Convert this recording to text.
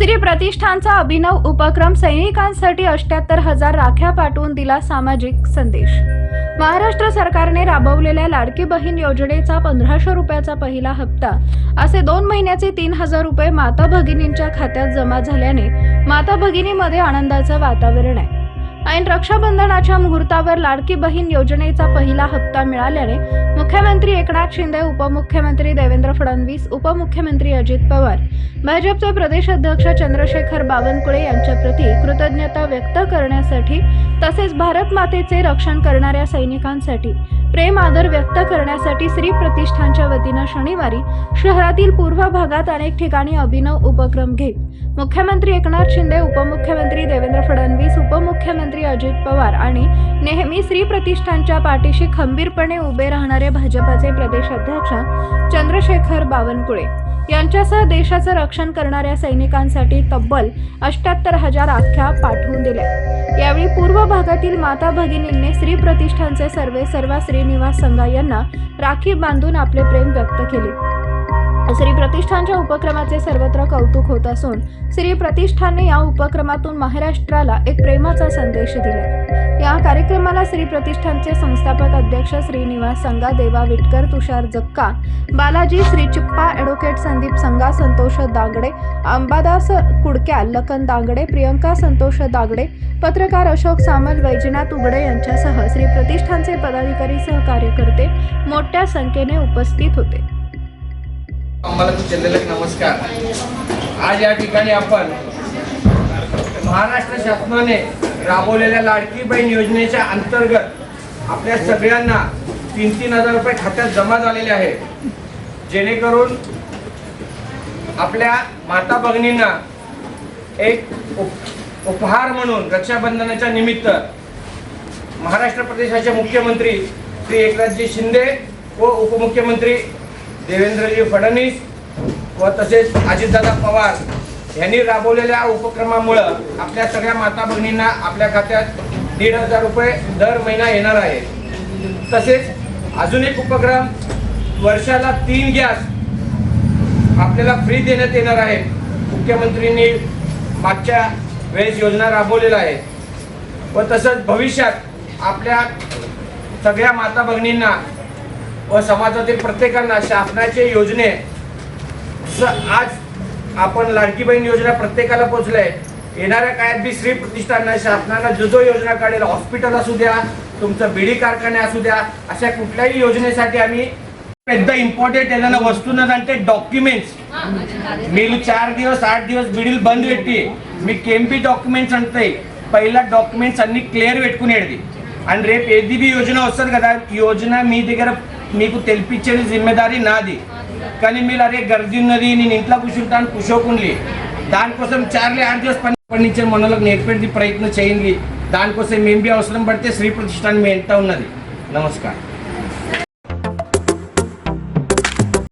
श्री प्रतिष्ठानचा अभिनव उपक्रम सैनिकांसाठी अष्ट्याहत्तर हजार राख्या पाठवून दिला सामाजिक संदेश. महाराष्ट्र सरकारने राबवलेल्या लाडकी बहीण योजनेचा पंधराशे रुपयाचा पहिला हप्ता. असे दोन महिन्याचे तीन हजार रुपये माता भगिनींच्या खात्यात जमा झाल्याने माता भगिनीमध्ये आनंदाचं वातावरण आहे. ऐन रक्षाबंधनाच्या मुहूर्तावर लाडकी बहीण योजनेचा पहिला हप्ता मिळाल्याने मुख्यमंत्री एकनाथ शिंदे उपमुख्यमंत्री देवेंद्र फडणवीस उपमुख्यमंत्री अजित पवार भाजपचे प्रदेश अध्यक्ष चंद्रशेखर बावनकुळे यांच्याप्रती कृतज्ञता व्यक्त करण्यासाठी तसेच भारत मातेचे रक्षण करणाऱ्या सैनिकांसाठी प्रेम आदर व्यक्त करण्यासाठी श्री प्रतिष्ठानच्या वतीनं शनिवारी शहरातील पूर्व भागात अनेक ठिकाणी अभिनव उपक्रम घेत मुख्यमंत्री एकनाथ शिंदे उपमुख्यमंत्री देवेंद्र फडणवीस उपमुख्यमंत्री अजित पवार आणि नेहमी श्री प्रतिष्ठानच्या पाठीशी खंबीरपणे उभे राहणारे भाजपाचे प्रदेश अध्यक्ष चंद्रशेखर बावनकुळे यांच्यासह देशाचं रक्षण करणाऱ्या सैनिकांसाठी तब्बल अष्ट्याहत्तर हजार आख्या पाठवून दिल्या. यावेळी पूर्व भागातील माता भगिनींनी श्री प्रतिष्ठानचे सर्वे सर्वा श्रीनिवास संघा यांना राखी बांधून आपले प्रेम व्यक्त केले. श्री प्रतिष्ठानच्या उपक्रमाचे सर्वत्र कौतुक होत असून श्री प्रतिष्ठानने या उपक्रमातून महाराष्ट्राला एक प्रेमाचा संदेश दिला. या कार्यक्रमाला श्री प्रतिष्ठानचे संस्थापक अध्यक्ष श्रीनिवास संगा देवा विटकर तुषार जक्का बालाजी श्री चिप्पा ॲडव्होकेट संदीप संगा संतोष दागडे अंबादास कुडक्या लखन दागडे प्रियंका संतोष दागडे पत्रकार अशोक सामल वैजनाथ उगडे यांच्यासह श्री प्रतिष्ठानचे पदाधिकारी सहकार्यकर्ते मोठ्या संख्येने उपस्थित होते. नमस्कार. आज या ठिकाणी आपण महाराष्ट्र शासनाने राबवलेल्या लाडकी बहीण योजनेच्या अंतर्गत आपल्या सगळ्यांना तीन तीन हजार रुपये खात्यात जमा झालेले आहे जेणेकरून आपल्या माता भगिनींना एक उप- उपहार म्हणून रक्षाबंधनाच्या निमित्त महाराष्ट्र प्रदेशाचे मुख्यमंत्री श्री एकनाथजी शिंदे व उपमुख्यमंत्री देवेंद्रजी फडणवीस व तसेच अजितदादा पवार यांनी राबवलेल्या उपक्रमामुळं आपल्या सगळ्या माता भगिनींना आपल्या खात्यात दीड हजार रुपये दर महिना येणार आहे. तसेच अजून एक उपक्रम वर्षाला तीन गॅस आपल्याला फ्री देण्यात येणार आहे. मुख्यमंत्र्यांनी मागच्या वेळेस योजना राबवलेल्या आहे व तसंच भविष्यात आपल्या सगळ्या माता भगिनींना व समाजातील प्रत्येकांना शासनाचे योजने आज आपण लाडकी बहीण योजना प्रत्येकाला पोहोचलंय. येणाऱ्या काळात बी श्री प्रतिष्ठाननं शासनाला जो जो योजना काढेल हॉस्पिटल असू द्या तुमचं बिडी कारखाने असू द्या अशा कुठल्याही योजनेसाठी आम्ही एकदा इम्पॉर्टंट येणार वस्तू न जाणते डॉक्युमेंट्स मी चार दिवस आठ दिवस बिडील बंद भेटते. मी केमपी डॉक्युमेंट्स आणते पहिला डॉक्युमेंट्स आणि क्लिअर भेटकून येते आणि रेप एदी बी योजना असतात कदा योजना मी మీ मी మీకు जिम्मेदारी ना నాది కానీ మీరు అరే గర్జి ఉన్నది నేను ఇంట్లో కూర్చుంటాను కూర్చోకుండి దానికోసం చార్లీ ఆర్జోస్ పని పండించే మనలకు నేర్పేది ప్రయత్నం చేయండి. దానికోసం ఏం అవసరం పడితే శ్రీ ప్రతిష్టాన్ని మీ ఎంత ఉన్నది. నమస్కారం.